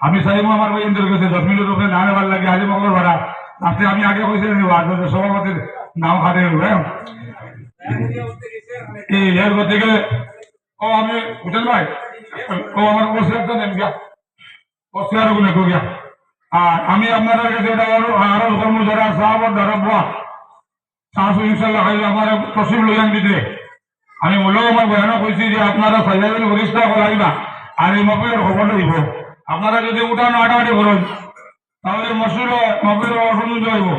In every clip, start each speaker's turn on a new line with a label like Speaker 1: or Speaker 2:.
Speaker 1: আমি চাইব আমার ভাই ইন্দ্র কাছে দশ মিনিটের উপরে না নেবার লাগে, আজ মঙ্গল ভাড়া লাস্টে আমি আগে আর সভাপতির নাম হ্যাঁ এই এর গেলে ও আমি বুঝলেন ভাই ও আমার বসে একটা নেন গিয়া। বসে আরও গুনে গিয়া। আর আমি আপনাদের কাছে এটা আরও কর্ম যারা সাহাবত ধরা বুয়া শাশু ইনশাল্লাহ খাইলে আমার তসিব লইয়ান দিতে আমি মূল্য আমার বয়ানো কইছি যে আপনারা সাজাবেন বরিষ্ঠা করাইবা আর এই মফিলের খবরটা দিব। আপনারা যদি উঠানো আটাআটি করেন তাহলে মসুর মফিল অসুন্দর হইব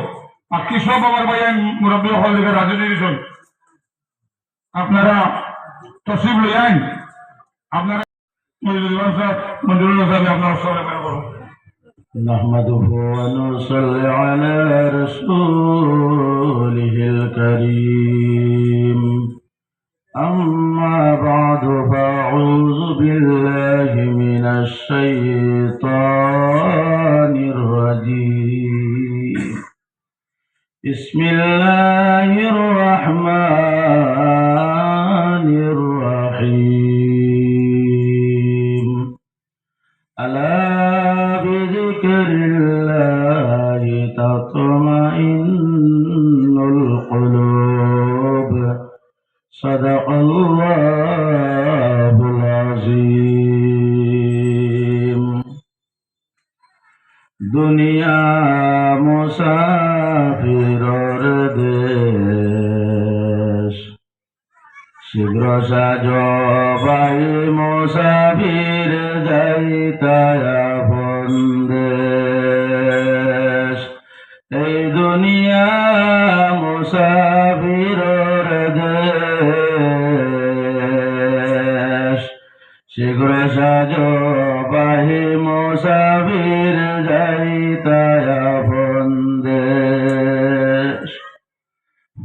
Speaker 1: বাকি সব আমার ভাইয়ান মুরব্বী হল দিকে রাজনীতি দিয়েছেন আপনারা তসিব লইয়ান আপনারা মঞ্জুরুল সাহেব মঞ্জুরুল সাহেব আপনার সঙ্গে করুন
Speaker 2: نحمده ونصلي على رسوله الكريم أما بعد فأعوذ بالله من الشيطان بسم الله الرحمن الرحيم. ألا بذكر الله تطمئن القلوب. صدق শীঘ্র সাজ ভাই মুসাফির শীঘ্র সাজ বাহি মুসাফির যাইতায়া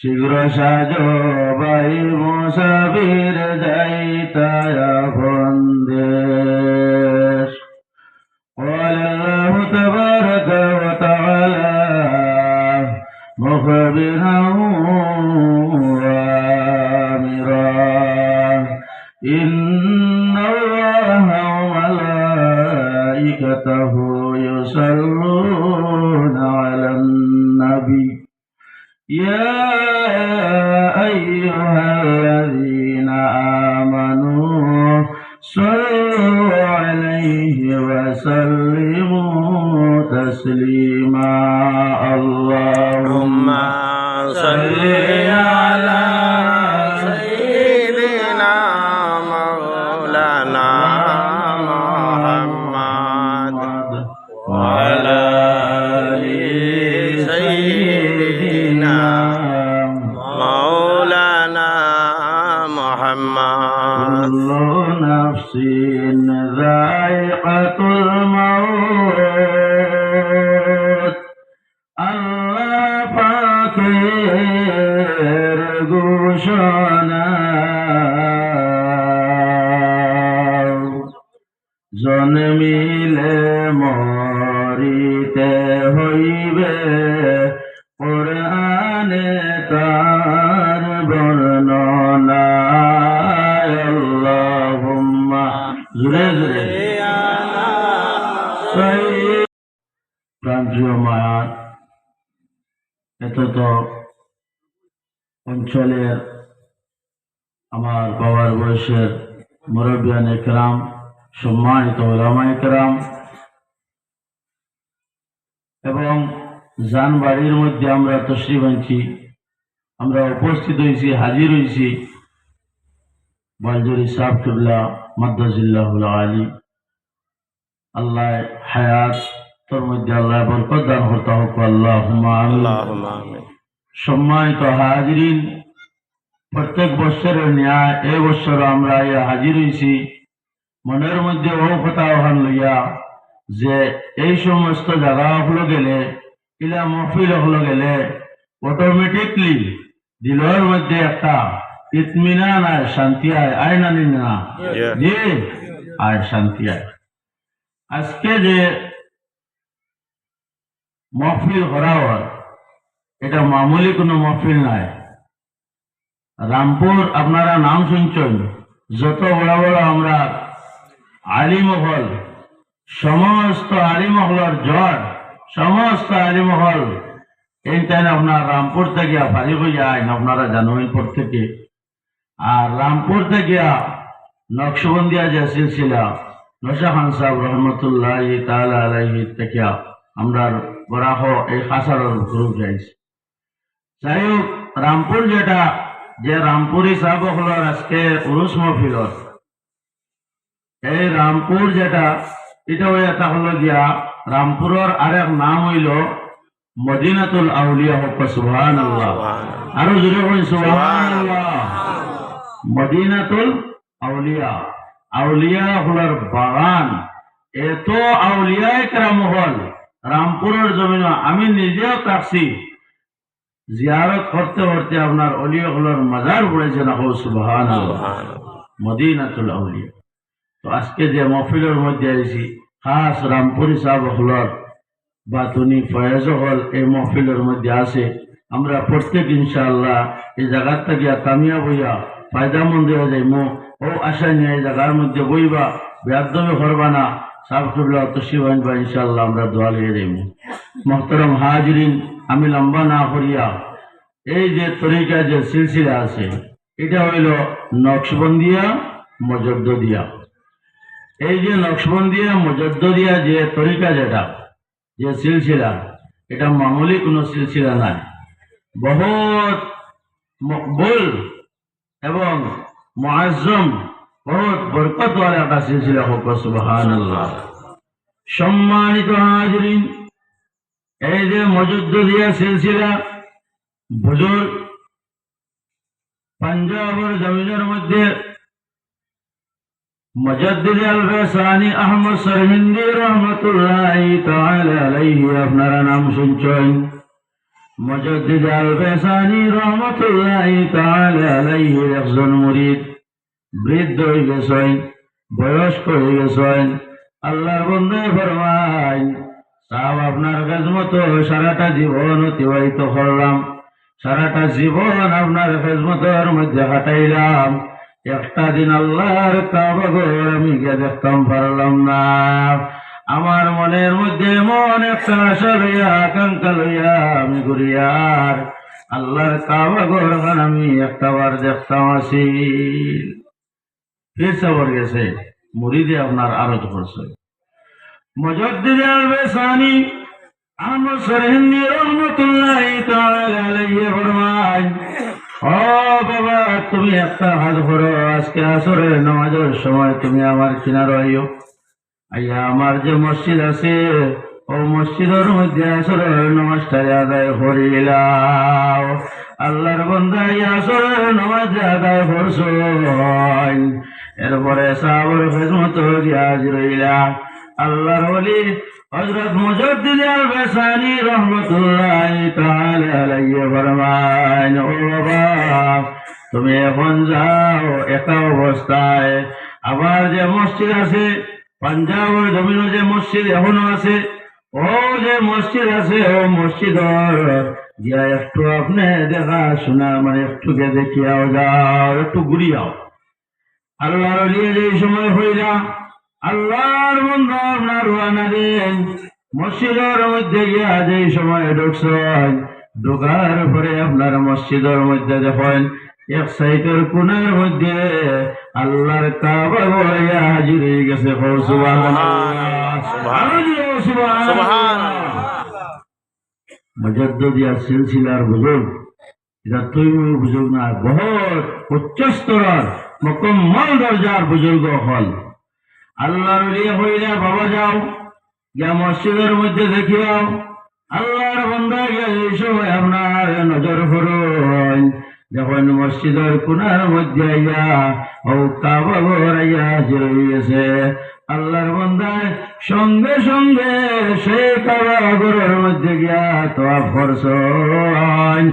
Speaker 2: শীঘ্র সাজ বাই মুসাফির যাইতায়া বন্দেশ قال الله تبارك وتعالى مخبرا وامرا إن الله وملائكته يصلون صلوا عليه وسلموا كل نفس ذائقة জুড়ে জুড়ে প্রান্তীয় এত অঞ্চলের আমার বাবার বয়সের মুরব্বিয়ান একরাম সম্মানিত ওলামা একরাম এবং জানবাড়ির মধ্যে আমরা তশ্রিফ আনছি আমরা উপস্থিত হয়েছি, হাজির হয়েছি বালজুরি সাহ কিবলা মদ্দাজিল্লাহুল আলী। আল্লাহ হায়াত তোর মধ্যে আল্লাহ বরকত দান করতে হোক আল্লাহ আল্লাহ সম্মানিত হাজিরিন প্রত্যেক বৎসরের ন্যায় এ বৎসর আমরা এ হাজির হয়েছি মনের মধ্যে ও কথা আহ্বান লইয়া যে এই সমস্ত জায়গা হলো গেলে ইলা মফিল হলো গেলে অটোমেটিকলি দিলের মধ্যে একটা ইতমিনান আর শান্তি আয় আয় না নিন. জি আর শান্তি আয় আজকে যে মহফিল করা হয় এটা মামুলি কোনো মহফিল নাই। রামপুর আপনারা নাম শুনছেন যত বড় বড় আমরা আলিমহল সমস্ত আলিমহলের জ্বর সমস্ত আলিমহল এইটাই আপনার রামপুর থেকে ফারি হয়ে যায় আপনারা জানুয়ারি পর থেকে আর রামপুর থেকে নকশবন্দিয়া যে সিলসিলা নশা খান সাহেব রহমতুল্লাহ তালা আলাইহি থেকে আমরা বরাহ এই খাসার গ্রুপ যাইছি যাই হোক রামপুর যেটা যে রামপুরি সাহেব হলোর আজকে উরুস মহফিলত এই রামপুর যেটা এটা ওই এটা হলো গিয়া রামপুরের আরেক নাম হইল মদিনাতুল আউলিয়া হোক সুবহান আল্লাহ আরও জোরে কই সুবহান আল্লাহ মদিনাতুল আউলিয়া। আউলিয়া হলার বাগান। এত আউলিয়া একরাম হল। রামপুরের জমিন আমি নিজেও কাটছি জিয়ারত করতে করতে আপনার অলিয়া হলার মাজার না হো সুবহান মদিনাতুল আউলিয়া। তো আজকে যে মহফিলের মধ্যে আইছি খাস রামপুরি সাহেব হলর বা তুমি ফয়েজ হল এই মহফিলের মধ্যে আছে। আমরা প্রত্যেক ইনশাআল্লাহ এই জায়গার থেকে কামিয়া বইয়া ফায়দা মন্দ হয়ে যাই, মো ও আশা নিয়ে জায়গার মধ্যে বইবা বেদমে করবা না। সাহেব কিবলা তসি বা ইনশাআল্লাহ আমরা দোয়া লিয়ে যাইব মোহতরম হাজরিন, আমি লম্বা না করিয়া, এই যে তরিকা, যে সিলসিলা আছে, এটা হইল নকশবন্দিয়া মজদ্দিয়া এই যে নকশবন্দিয়া মজদ্দিয়া যে তরিকা যেটা, যে সিলসিলা, এটা মামুলি কোনো সিলসিলা নাই। বহুত মকবুল এবং মুআজ্জম বহুত বরকতওয়ালা একটা সিলসিলা হোক সুবহানাল্লাহ। সম্মানিত হাজরিন, এই যে মজদ্দিয়া সিলসিলা বুজুর্গ পাঞ্জাবের জমিনের মধ্যে মজদ্দিদ আল বেসানি আহমদ সরহিন্দি রহমতুল্লাহ তাআলা আলাইহি, আপনারা নাম শুনছেন। মজদ্দিদ আল বেসানি রহমতুল্লাহ তাআলা আলাইহি একজন মুরিদ। বৃদ্ধ হয়ে গেছেন, বয়স্ক হয়ে গেছেন। আল্লাহর বন্ধু ফরমাই সাহেব, আপনার কাজ মতো সারাটা জীবন অতিবাহিত করলাম। সারাটা জীবন আপনার খেজমতের মধ্যে কাটাইলাম একটা দিন আল্লাহর কাবাগর আমি গিয়ে দেখতাম পারলাম না। আমার মনের মধ্যে মন একটা আশা লইয়া আকাঙ্ক্ষা আমি ঘুরিয়ার। আল্লাহর কাবাগর আমি একটা বার দেখতাম আসি। ফির সবর গেছে, মুড়িদে আপনার আরত করছে মজদ্দিদ আল-বেসানি, আহমদ সরহিন্দি রহমতুল্লাহ তাআলা ফরমায়, ও বাবা, তুমি একটা হাত করো আজকে আসরের নামাজের সময় তুমি আমার কিনার আইও আইয়া আমার যে মসজিদ আছে, ও মসজিদের মধ্যে আসরের নামাজটা আদায় করিলাম। আল্লাহর বন্ধা আসরের নামাজ আদায় করছ এরপরে সাবর খেজমত গিয়া রইলা আল্লাহর ওলি হযরত মুজাদ্দিদ আল-বেসানি রাহমাতুল্লাহ তাআলা আলাইহি ফরমান ও বাবা, তুমি এখন যাও, একা অবস্থায়। আবার যে মসজিদ আছে পাঞ্জাবের জমিনে যে মসজিদ এখনও আছে, ও যে মসজিদ আছে, ও মসজিদ একটু আপনি দেখা শোনা মানে একটু ঘুরিয়াও। আল্লাহর লিয়ে যে সময় হইলা আল্লাহর বন্ধু আপনার রুয়ানা দেন মসজিদের মধ্যে গিয়া যে সময় ঢুকছেন, ঢোকার পরে আপনার মসজিদের মধ্যে দেখেন এক সাইটের কোনার মধ্যে আল্লাহর কাবা গড়াইয়া হাজির হয়ে গেছে। হো মজদ্দিয়া সিলসিলার বুজুর্গ। এটা তৈরি বুজুর্গ না বহুত উচ্চ স্তরের মকম্মল দরজার বুজুর্গ হল। আল্লাহর হইলে বাবা যাও যা মসজিদের মধ্যে দেখিয়াও। আল্লাহর বন্ধা গিয়ে এই সময় আপনার নজর করুন যখন মসজিদের কোনার মধ্যে আইয়া ও কাবা আইয়া হাজির হইয়াছে। আল্লাহর বন্দায় সঙ্গে সঙ্গে সে কাবা ঘরের মধ্যে গিয়া তোয়া ফরসন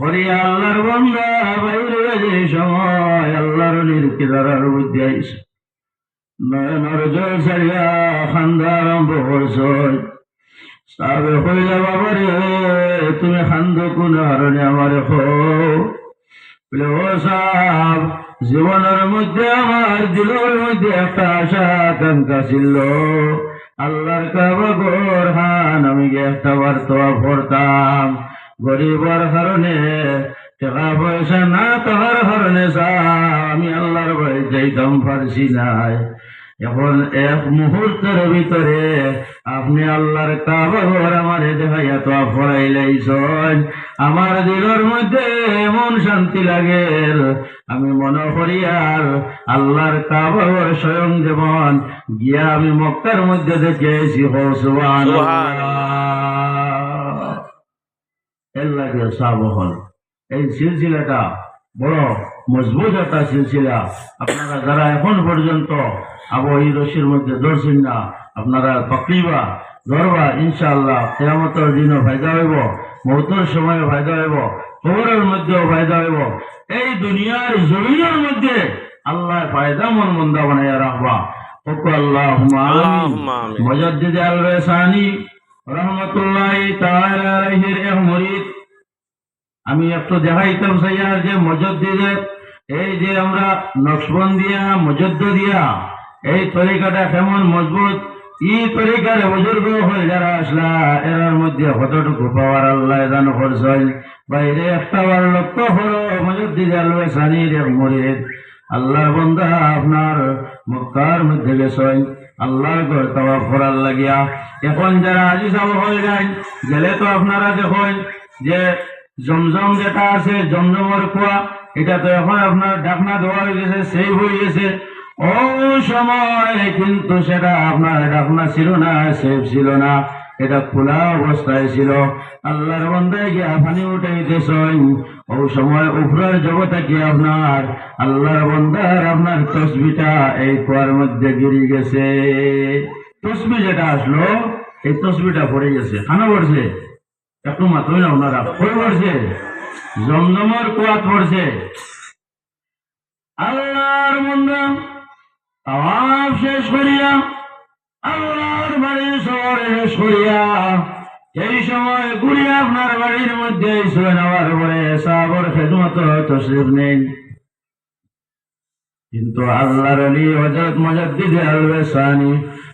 Speaker 2: হরি আল্লাহর বন্দা বাইরে যে সময় আল্লাহর নির্কিদার মধ্যে আইসে নয়নর জল সারিয়া খান্দা আরম্ভ করছয় সাবে হইলে বাবারে, তুমি খান্দ কোন হারণে আমার হো বলে ও সাব জীবনের মধ্যে আমার, দিলের মধ্যে একটা আশা আকাঙ্ক্ষা ছিল। আল্লাহর কাবা গোর হান, আমি একটা বার্তা পড়তাম? গরিবর কারণে, টাকা পয়সা না, তাহার কারণে আমি আল্লাহর বাড়ি যাইতাম পারছি নাই। এখন এক মুহূর্তের ভিতরে আপনি আল্লাহর কাবা ঘর আমার দেখাইয়া তো ফরাইলাইছন। আমার দিলের মধ্যে এমন শান্তি লাগে। আমি মনে করি আর আল্লাহর কাবা ঘর স্বয়ং যেমন গিয়া আমি মক্কার মধ্যে দেখেছি হসবান এর লাগে সাবহল এই সিলসিলাটা বড় মজবুত একটা সিলসিলা আপনারা যারা এখন পর্যন্ত আবু এই রশির মধ্যে ধরছেন না আপনারা পাকড়িবা ধরবা ইনশাআল্লাহ কেয়ামতের দিনও ফায়দা হইব মৌতর সময় ফায়দা হইব খবরের মধ্যেও ফায়দা হইব। এই দুনিয়ার জমিনের মধ্যে আল্লাহ ফায়দা মন মন্দা বানাইয়া রাখবা। ওকু আল্লাহ মজাদ্দিদ আল রেসানি রহমতুল্লাহ তাআলা আলাইহির এক মুরিদ আমি একটু দেখাইতাম সাইয়ার যে মজদ্দিদের এই যে আমরা নকশবন্দিয়া দিয়া এই তরিকাটা কেমন মজবুত? ই তরিকার বুজুর্গ হয়ে যারা আসলা এর মধ্যে কতটুকু পাওয়ার আল্লাহ এদান দান করছেন? বাইরে একটা বার লক্ষ্য হলো মজদ্দিদ আল্লাহ সানির এক মরিদ। আল্লাহর বন্দা আপনার মক্কার মধ্যে গেছেন, আল্লাহর ঘর তাওয়া করার লাগিয়া। এখন যারা আজি হয়ে যায়, গেলে তো আপনারা দেখেন যে জমজম যেটা আছে, জমজমের কুয়া, এটা তো এখন আপনার ঢাকনা দেওয়া হয়ে গেছে, সেই হয়ে গেছে। ও সময় কিন্তু সেটা আপনার ঢাকনা ছিল না, সেফ ছিল না, এটা খোলা অবস্থায় ছিল। আল্লাহর বন্ধায় গিয়ে পানি ও সময় উপরের জগতে কি আপনার, আল্লাহর বন্দার আপনার তসবিটা এই কুয়ার মধ্যে গিরি গেছে। তসবি যেটা আসলো, এই তসবিটা পড়ে গেছে, খানা পড়ছে। একটু মাত্রই না ওনারা কই পড়ছে জমজমর কুয়াত পড়ছে। আল্লাহর বন্দা তাওয়াফ শেষ করিয়া, আল্লাহর বাড়ির শহরে শেষ করিয়া, এই সময় ঘুরিয়া আপনার বাড়ির মধ্যে শুয়ে নেওয়ার পরে সাবর খেদমত তশরিফ নেই কিন্তু আল্লাহর আলী হজরত মজাদ্দিদ আলবেসানি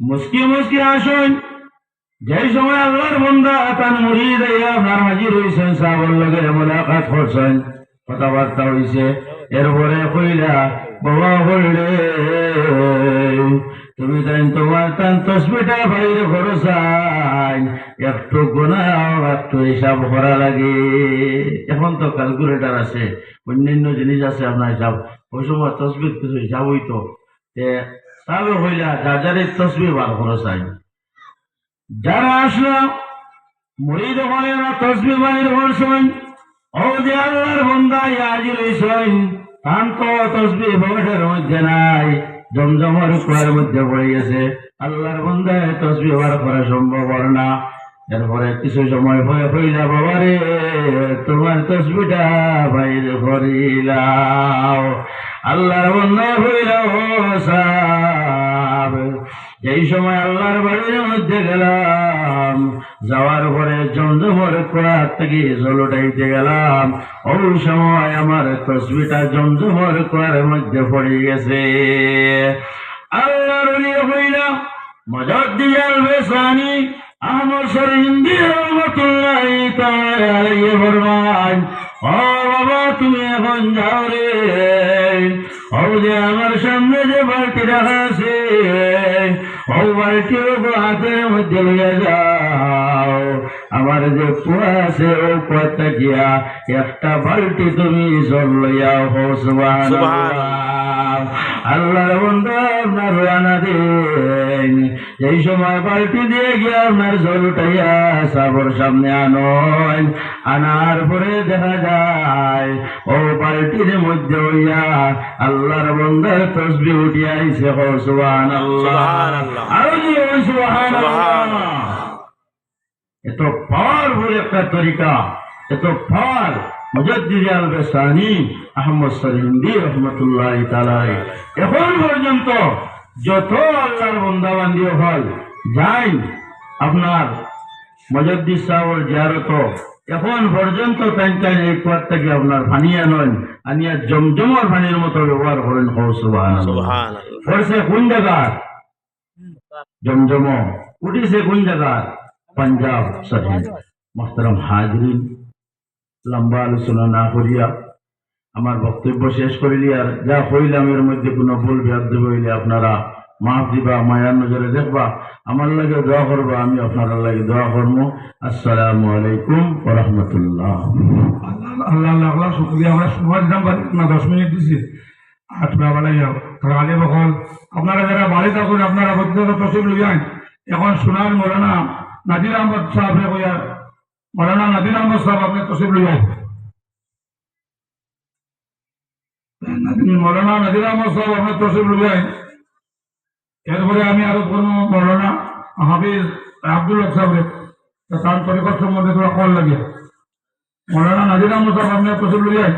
Speaker 2: মুসকি মুসকি আসুন। যে সময় আল্লাহর বন্ধা তার মুড়িদ আপনার হাজির হয়েছেন সাবর লগে মোলাকাত করছেন, কথাবার্তা হয়েছে এরপরে কইলা, বাবা বললে, তুমি তাই তোমার তান তসবিটা বাইরে খরচাই একটু গোনাও একটু হিসাব করা লাগে। এখন তো ক্যালকুলেটার আছে, অন্যান্য জিনিস আছে আপনার হিসাব। ওই সময় তসবির কিছু হিসাব হইতো। তাহলে হইলা যার এই তসবি বার খরচাই যারা আসলো মরি দোকানে তসবি বাইর করছেন ও যে আল্লাহর বন্দাই আজি লইছেন তান তো তসবি বগটের মধ্যে নাই, জমজমর কুয়ার মধ্যে পড়ে গেছে। আল্লাহর বন্দায় তসবি বার করা সম্ভব হয় না। এরপরে কিছু সময় হয়ে হইলা বাবারে, তোমার তসবিটা বাইর করিলাও। আল্লাহর বন্ধা হইলা ও সাব যেই সময় আল্লাহর বাড়ির মধ্যে গেলাম, যাওয়ার পরে জমজমর কুয়ার থেকে জল উঠাইতে গেলাম, ওই সময় আমার তসবিটা জমজমর কুয়ার মধ্যে পড়ে গেছে। আল্লাহর হইলা মজার দিয়াল বেসানি, আমার শরীর রহমতুল্লাহ আলাইহি ফরমান ও বাবা, তুমি এখন যাও রে। ও যে আমার সামনে যে রাখা আছে বালতি হাতের লইয়া যাও আমার যে কুয়া আছে ও কুয়াটা গিয়া একটা বালতি তুমি জল লইয়া হো আল্লাহর বন্ধু আপনার রানা দেন এই সময় বালতি দিয়ে গিয়া আপনার জল উঠাইয়া সাবর সামনে আনন আনার পরে দেখা যায় ও বালতির মধ্যে হইয়া আল্লাহর বন্ধার তসবি হো সুবহান
Speaker 3: সুবহানাল্লাহ। আরও
Speaker 2: এত পাওয়ারফুল একটা তরিকা। এত পাওয়ার মুজাদ্দিদ আল বেসানি আহমদ সরিন্দি রহমতুল্লাহ তালাই এখন পর্যন্ত যত আল্লাহর বন্দাবান্দি হল যাই আপনার মজদ্দিদ সাহর জিয়ারত এখন পর্যন্ত টাইম এই কুয়ার থেকে আপনার ফানিয়া নয় আনিয়া জমজমর ফানির মতো ব্যবহার করেন। পড়ছে কোন জায়গার? জমজম। উঠিছে কোন জায়গার? পাঞ্জাব শহীদ মোহতরম হাজরিন লম্বা আলোচনা না করিয়া আমার বক্তব্য শেষ করিলি আর যা হইলাম এর মধ্যে কোনো ভুল ব্যাধ হইলে আপনারা মাফ দিবা, মায়ার নজরে দেখবা, আমার লাগে দোয়া করবা, আমি আপনার লাগে দোয়া করব। আসসালামু আলাইকুম রহমতুল্লাহ।
Speaker 1: আল্লাহ আল্লাহ আল্লাহ, শুক্রিয়া। আমরা সময় পারি না, দশ মিনিট দিছি। আট বেলা যাও তারা আলী বকল আপনারা যারা বাড়ি থাকুন আপনারা প্রত্যেক তসিব লইয়ান এখন সোনার মৌলানা নাদির আহমদ সাহেব কইয়া, মৌলানা নাদির আহমদ সাহেব আপনি তসিব লইয়ান মৌলানা নাদির আহমদ সাহেব আপনি তসিব লইয়ান এরপরে আমি আরও কোনো মৌলানা হাফিজ আব্দুল হক সাহেব তার তরিকত সম্বন্ধে তোরা কল লাগিয়া। মৌলানা নাজির আহমদ সাহেব আপনি প্রচুর লইয়ান